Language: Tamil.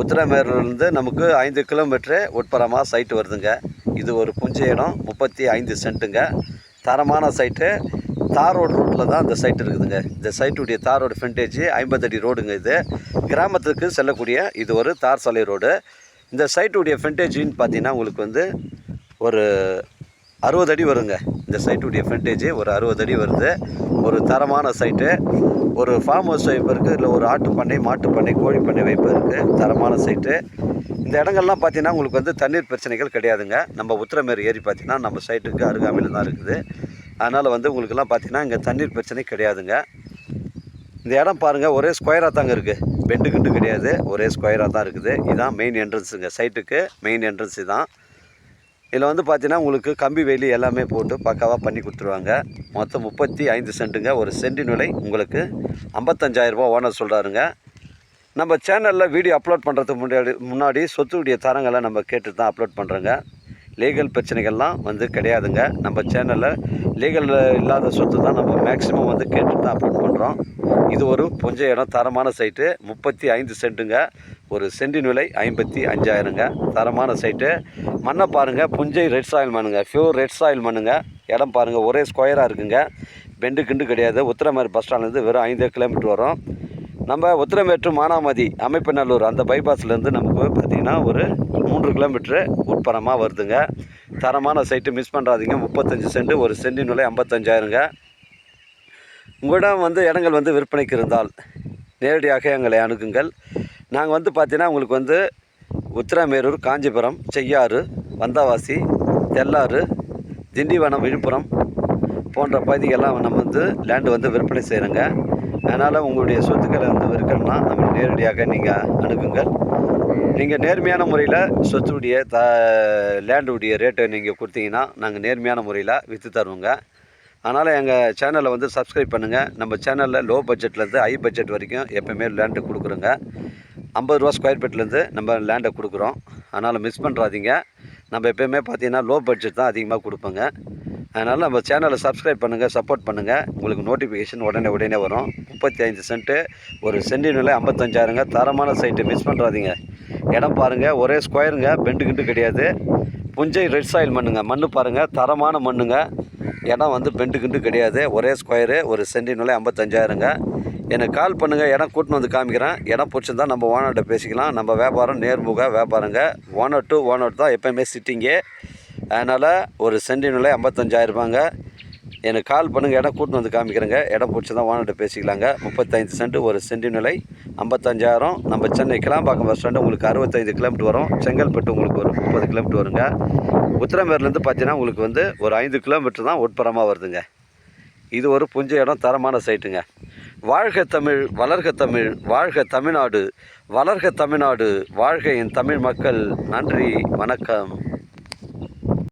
உத்திரமேரூர்லேருந்து நமக்கு ஐந்து கிலோமீட்ரு உட்புறமாக சைட்டு வருதுங்க. இது ஒரு புஞ்ச இடம் முப்பத்தி ஐந்து சென்ட்டுங்க தரமான சைட்டு தார் ரோடு ரோட்டில் தான் இந்த சைட் இருக்குதுங்க. இந்த சைட்டுடைய தார் ரோடு ஃப்ரண்டேஜ் ஐம்பது அடி ரோடுங்க இது. கிராமத்துக்கு செல்லக்கூடிய இது ஒரு தார் சாலை ரோடு. இந்த சைட்டுடைய ஃப்ரண்டேஜின்னு பார்த்தீங்கன்னா உங்களுக்கு வந்து ஒரு அறுபது அடி வருங்க. இந்த சைட்டுடைய ஃப்ரண்டேஜ் ஒரு அறுபது அடி வருது. ஒரு தரமான சைட்டு ஒரு ஃபார்ம் ஹவுஸ் வைப்பதற்கு இல்லை ஒரு ஆட்டு பண்ணை மாட்டு பண்ணை கோழி பண்ணை வைப்பதற்கு தரமான சைட்டு இந்த இடங்கள்லாம் பார்த்தீங்கன்னா உங்களுக்கு வந்து தண்ணீர் பிரச்சனைகள் கிடையாதுங்க. நம்ம உத்திரமேறு ஏரி பார்த்தீங்கன்னா நம்ம சைட்டுக்கு அருகாமையில் தான் இருக்குது. அதனால் வந்து உங்களுக்கெல்லாம் பார்த்தீங்கன்னா இங்கே தண்ணீர் பிரச்சனை கிடையாதுங்க. இந்த இடம் பாருங்கள் ஒரே ஸ்கொயராக தாங்க இருக்குது பெண்டு கிண்டு கிடையாது. ஒரே ஸ்கொயராக தான் இருக்குது. இதுதான் மெயின் என்ட்ரன்ஸுங்க சைட்டுக்கு மெயின் என்ட்ரன்ஸ் தான் இதில் வந்து பார்த்தீங்கன்னா உங்களுக்கு கம்பி வேலி எல்லாமே போட்டு பக்காவாக பண்ணி கொடுத்துருவாங்க. மொத்தம் முப்பத்தி ஐந்து சென்ட்டுங்க. ஒரு சென்டின் விலை உங்களுக்கு ஐம்பத்தஞ்சாயிரரூபா ஓனர் சொல்கிறாருங்க நம்ம சேனலில் வீடியோ அப்லோட் பண்ணுறதுக்கு முன்னாடி முன்னாடி சொத்துடைய தரங்களை நம்ம கேட்டு தான் அப்லோட் பண்ணுறோங்க லீகல் பிரச்சனைகள்லாம் வந்து கிடையாதுங்க. நம்ம சேனலில் லீகல் இல்லாத சொத்து தான் நம்ம மேக்ஸிமம் வந்து கேட்டு தான் அப்லோட் பண்ணுறோம் இது ஒரு புஞ்ச இடம் தரமான சைட்டு முப்பத்தி ஐந்து சென்ட்டுங்க ஒரு சென்டின் விலை ஐம்பத்தி அஞ்சாயிரங்க தரமான சைட்டு மண்ணை பாருங்கள் புஞ்சை ரெட் சாயில் மண்ணுங்க. ஃபியூர் ரெட் சாயில் மண்ணுங்க. இடம் பாருங்கள் ஒரே ஸ்கொயராக இருக்குங்க. பெண்டு கிண்டு கிடையாது. உத்திரமாரி பஸ் ஸ்டாண்ட்லேருந்து வெறும் ஐந்து கிலோமீட்டர் வரும். நம்ம உத்திரமேற்று மானாமதி அமைப்பநல்லூர் அந்த பைபாஸ்லேருந்து நமக்கு பார்த்திங்கன்னா ஒரு மூன்று கிலோமீட்ரு உட்புறமாக வருதுங்க. தரமான சைட்டு மிஸ் பண்ணுறாதீங்க முப்பத்தஞ்சு சென்ட் ஒரு சென்டின் விலை ஐம்பத்தஞ்சாயிரங்க. உங்களிடம் வந்து இடங்கள் வந்து விற்பனைக்கு இருந்தால் நேரடியாக எங்களை அணுகுங்கள். நாங்கள் வந்து பார்த்தீங்கன்னா உங்களுக்கு வந்து உத்திரமேரூர் காஞ்சிபுரம் செய்யாறு வந்தாவாசி தெல்லாறு திண்டிவனம் விழுப்புரம் போன்ற பகுதிகளெலாம் நம்ம வந்து லேண்டு வந்து விற்பனை செய்கிறோங்க அதனால் உங்களுடைய சொத்துக்களை வந்து விற்கணும்னா நம்ம நேரடியாக நீங்கள் அணுகுங்கள். நீங்கள் நேர்மையான முறையில் சொத்துடைய த லேண்டுடைய ரேட்டை நீங்கள் கொடுத்தீங்கன்னா நாங்கள் நேர்மையான முறையில் விற்று தருவோங்க. அதனால் எங்கள் சேனலை வந்து சப்ஸ்கிரைப் பண்ணுங்கள் நம்ம சேனலில் லோ பட்ஜெட்லேருந்து ஹை பட்ஜெட் வரைக்கும் எப்போயுமே லேண்டு கொடுக்குறோங்க. ஐம்பது ரூபா ஸ்கொயர் ஃபீட்லேருந்து நம்ம லேண்டை கொடுக்குறோம். அதனால் மிஸ் பண்ணுறாதீங்க நம்ம எப்போயுமே பார்த்தீங்கன்னா லோ பட்ஜெட் தான் அதிகமாக கொடுப்போங்க. அதனால் நம்ம சேனலை சப்ஸ்கிரைப் பண்ணுங்கள் சப்போர்ட் பண்ணுங்கள் உங்களுக்கு நோட்டிஃபிகேஷன் உடனே உடனே வரும். முப்பத்தி ஐந்து சென்ட்டு ஒரு சென்டி நிலை ஐம்பத்தஞ்சாயிரங்க. தரமான சைட்டு மிஸ் பண்ணுறாதீங்க இடம் பாருங்கள் ஒரே ஸ்கொயருங்க பெண்டு கிண்டு கிடையாது. புஞ்சை ரெட் சாயில் மண்ணுங்க மண்ணு பாருங்கள் தரமான மண்ணுங்க. இடம் வந்து பெண்டு கிண்டு கிடையாது. ஒரே ஸ்கொயரு ஒரு சென்டி நிலை ஐம்பத்தஞ்சாயிரங்க. எனக்கு கால் பண்ணுங்கள் இடம் கூட்டின்னு வந்து காமிக்கிறேன். இடம் பிடிச்சிருந்தா நம்ம ஓனர்கிட்ட பேசிக்கலாம். நம்ம வியாபாரம் நேர்முக வியாபாரங்க. ஓனர் டு ஓனர் தான் எப்போயுமே சிட்டிங்கே அதனால் ஒரு சென்டி நிலை ஐம்பத்தஞ்சாயிரரூபாங்க எனக்கு கால் பண்ணுங்கள் இடம் கூட்டின்னு வந்து காமிக்கிறேங்க. இடம் பிடிச்சி தான் ஓனர்கிட்ட பேசிக்கலாங்க. முப்பத்தைந்து சென்ட் ஒரு சென்டின் நிலை ஐம்பத்தஞ்சாயிரம். நம்ம சென்னை கிளாம்பாக்கம் பஸ் ஸ்டாண்டு உங்களுக்கு அறுபத்தைந்து கிலோமீட்டர் வரும். செங்கல்பட்டு உங்களுக்கு ஒரு முப்பது கிலோமீட்டர் வருங்க. உத்திரமேர்லேருந்து பார்த்தீங்கன்னா உங்களுக்கு வந்து ஒரு ஐந்து கிலோமீட்டர் தான் உட்புறமாக வருதுங்க. இது ஒரு புஞ்ச இடம் தரமான சைட்டுங்க வாழ்க தமிழ் வளர்க தமிழ் வாழ்க தமிழ்நாடு வளர்க தமிழ்நாடு வாழ்க என் தமிழ் மக்கள். நன்றி வணக்கம்.